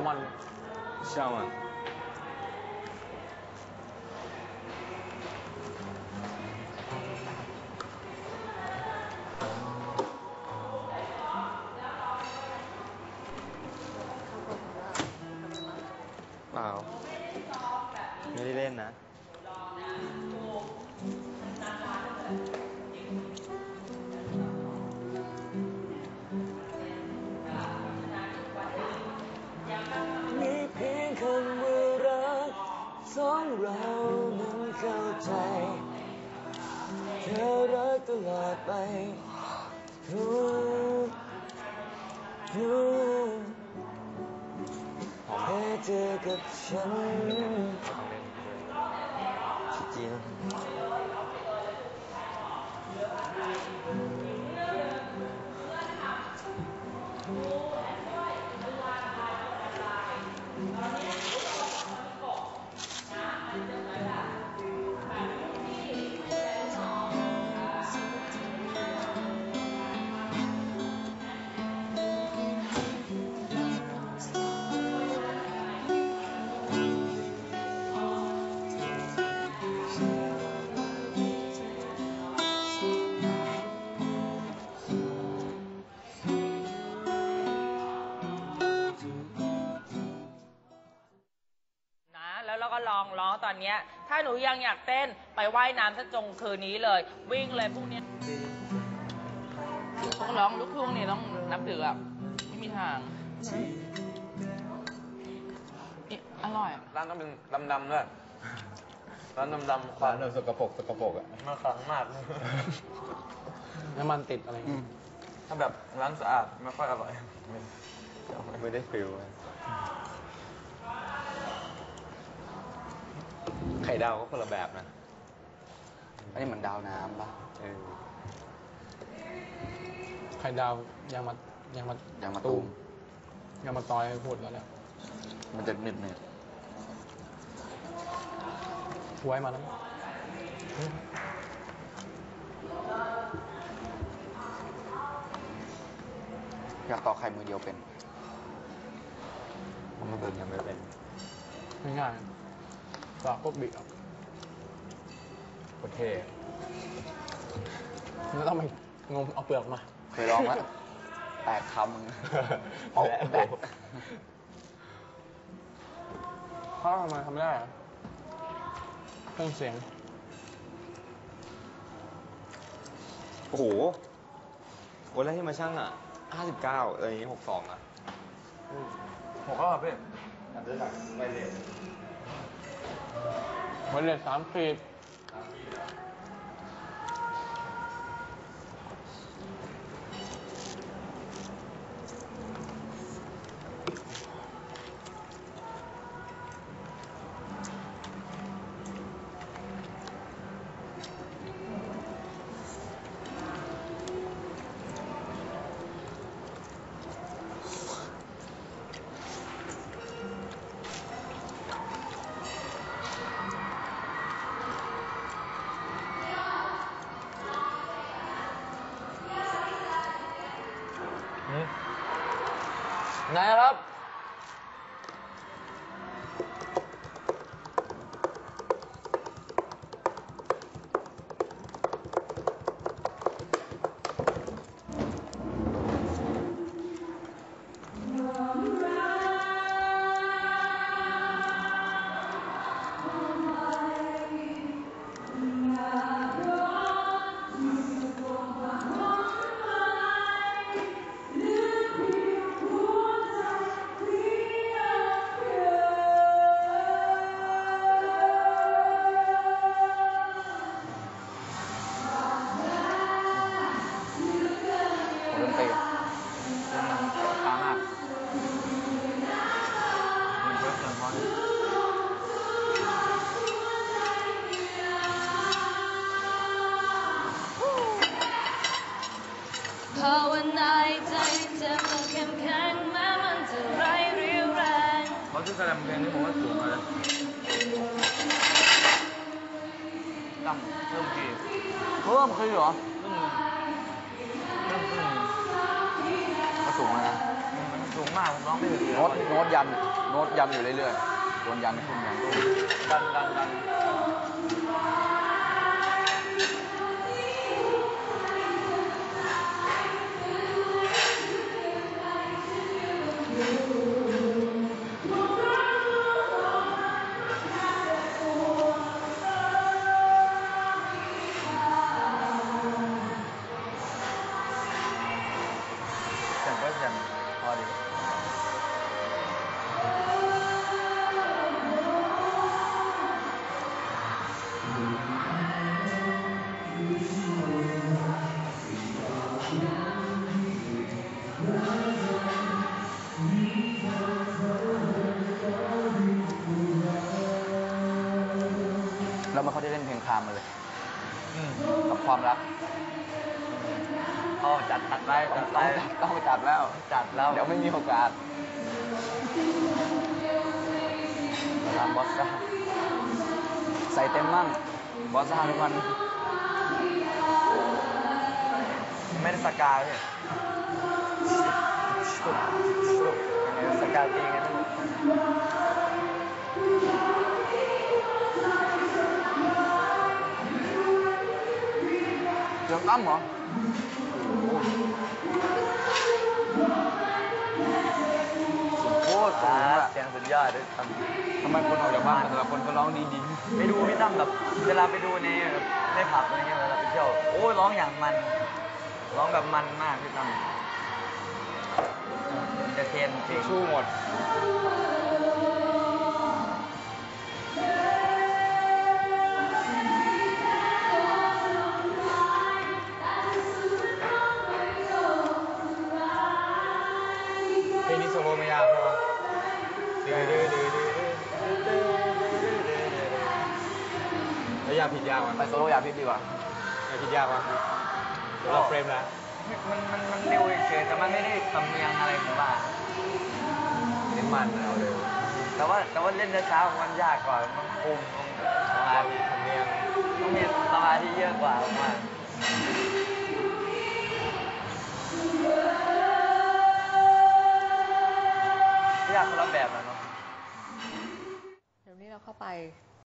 ลม ธอรักตลอดไป รู้รู้แค่เจอกับฉันจริง องร้องตอนเนี้ย ถ้าหนูยังอยากเต้นไปว่ายน้ำสักจงคืนนี้เลย วิ่งเลยพวกเนี้ยต้องร้องลูกทุ่งนี่ต้องนับถืออะไม่มีทางอิอร่อยร้านต้องเป็นดำๆด้วยร้านดำๆคร้าวันนเราสกปรกสกปรกอะมาขลังมากน้ำมันติดอะไรอย่างเงี้ยถ้าแบบร้านสะอาดไม่ค่อยอร่อย ไม่ได้ฟิลอะ ไข่ดาวก็คนละแบบนะ อันนี้เหมือนดาวน้ำปะเออไข่ดาวยางมายางมายางมะตูมยางมาตอยพูดแล้วแหละมันจะเน็ตเน็ตไว้มาแล้วอยากต่อไข่มือเดียวเป็นผมไม่เป็นยังไม่เป็นง่าย ๆปากพวกบิดออกโอเคไม่ต้องไปงมเอาเปลือกมา เคยลองแล้วแตกคำมึงโป๊ะแบกเพราะทำไมทำไม่ได้อะเครื่องเสียง โอ้โหวันแรกที่มาช่างอะห้าสิบเก้าเอออย่างนี้หกสองอะ ผมก็พี่ไม่เล่นวันเลยสามขีด นะครับ เขาที่แสดงเพลงนี้ผมว่าสูงเลยต่ำเพิ่มกี่เพิ่มเคยเหรอเพิ่มเพิ่มเพิ่มก็สูงแล้วนะเพิ่มสูงมากผมร้องไม่ถึงโน้ตโน้ตยัน โน้ตยันอยู่เรื่อยๆโดนยันขึ้นยันขึ้นดันดันดัน เราไม่ค่อยได้เล่นเพลงคามมาเลยอืมกับความรักเอาจัดจัดไปจัดไปต้องไปจัดแล้ว จัดแล้ว เดี๋ยวไม่มีโอกาสเราทำบอสซ่าใส่เต็มมั่งบอสซ่าทุกวันไม่ได้สกาเลยสกาตีไงนั่ เสียงอ้ำเหรอโคตรสูงอะเสียงสุดยอดเลยครับทำไมคนออกจากบ้านแต่ละคนก็ร้องดีดีไปดูพี่ตั้มแบบเวลาไปดูในแบบในผับอะไรเงี้ยเวลาไปเที่ยวโอ้ยร้องอย่างมัน ร้องแบบมันมากพี่ตั้มจะเทรนเพลงชู้หมด แล้วยากผิดยากมั้ยไปโซโล่ยาพิษดีกว่า ยากผิดยากมั้ยเราเฟรมแล้วมันมันมันเร็วเฉยๆแต่มันไม่ได้สำเนียงอะไรผมว่าเน้นมันเอาเลยแต่ว่าแต่ว่าเล่นช้าๆมันยากกว่ามันคุมสมาธิสำเนียงต้องมีสมาธิเยอะกว่าผมว่ายากคนละแบบนะเนาะ เดี๋ยวนี้เราเข้าไป